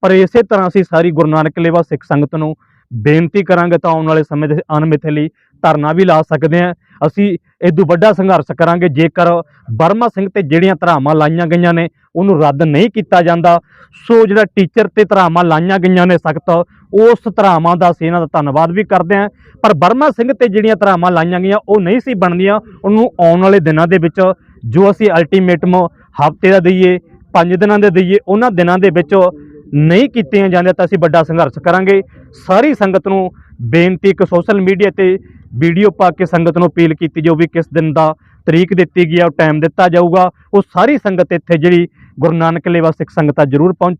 ਪਰ ਇਸੇ ਤਰ੍ਹਾਂ ਅਸੀਂ ਸਾਰੀ ਗੁਰੂ ਨਾਨਕ ਲੇਵਾ ਸਿੱਖ ਸੰਗਤ ਨੂੰ ਬੇਨਤੀ ਕਰਾਂਗੇ ਤਾਂ ਆਉਣ ਵਾਲੇ ਸਮੇਂ ਦੇ ਅਣਮਿੱਥੇ ਲਈ ਧਰਨਾ ਵੀ ਲਾ ਸਕਦੇ ਹਾਂ। ਅਸੀਂ ਇਦੋਂ ਵੱਡਾ ਸੰਘਰਸ਼ ਕਰਾਂਗੇ। ਜੇਕਰ ਬਰਮਾ ਸਿੰਘ ਤੇ ਜਿਹੜੀਆਂ ਧਰਾਵਾਂ ਲਾਈਆਂ ਗਈਆਂ ਨੇ, ਉਹਨੂੰ ਰੱਦ ਨਹੀਂ ਕੀਤਾ ਜਾਂਦਾ। ਸੋ ਜਿਹੜਾ ਟੀਚਰ ਤੇ ਧਰਾਵਾਂ ਲਾਈਆਂ ਗਈਆਂ ਨੇ ਸਖਤ, ਉਸ ਧਰਾਵਾਂ ਦਾ ਅਸੀਂ ਇਹਨਾਂ ਦਾ ਧੰਨਵਾਦ ਵੀ ਕਰਦੇ ਹਾਂ। ਪਰ ਬਰਮਾ ਸਿੰਘ ਤੇ ਜਿਹੜੀਆਂ ਧਰਾਵਾਂ ਲਾਈਆਂ ਗਈਆਂ, ਉਹ ਨਹੀਂ ਸੀ ਬਣਦੀਆਂ। ਉਹਨੂੰ ਆਉਣ ਵਾਲੇ ਦਿਨਾਂ ਦੇ ਵਿੱਚ ਜੋ ਅਸੀਂ ਅਲਟੀਮੇਟਮ ਹਫ਼ਤੇ ਦਾ ਦਈਏ, ਪੰਜ ਦਿਨਾਂ ਦੇ ਦਈਏ, ਉਹਨਾਂ ਦਿਨਾਂ ਦੇ ਵਿੱਚ ਨਹੀਂ ਕੀਤੀਆਂ ਜਾਂਦੀਆਂ ਤਾਂ ਅਸੀਂ ਵੱਡਾ ਸੰਘਰਸ਼ ਕਰਾਂਗੇ। ਸਾਰੀ ਸੰਗਤ ਨੂੰ ਬੇਨਤੀ ਇੱਕ ਸੋਸ਼ਲ ਮੀਡੀਆ ਤੇ ਵੀਡੀਓ ਪਾ ਕੇ ਸੰਗਤ ਨੂੰ ਅਪੀਲ ਕੀਤੀ ਜੋ ਵੀ ਕਿਸ ਦਿਨ ਦਾ ਤਰੀਕ ਦਿੱਤੀ ਗਈ ਹੈ ਉਹ ਟਾਈਮ ਦਿੱਤਾ ਜਾਊਗਾ। ਉਹ ਸਾਰੀ ਸੰਗਤ ਇੱਥੇ ਜਿਹੜੀ ਗੁਰੂ ਨਾਨਕ ਲੇਵਾ ਸਿੱਖ ਸੰਗਤਾਂ ਜ਼ਰੂਰ ਪਹੁੰਚੇ।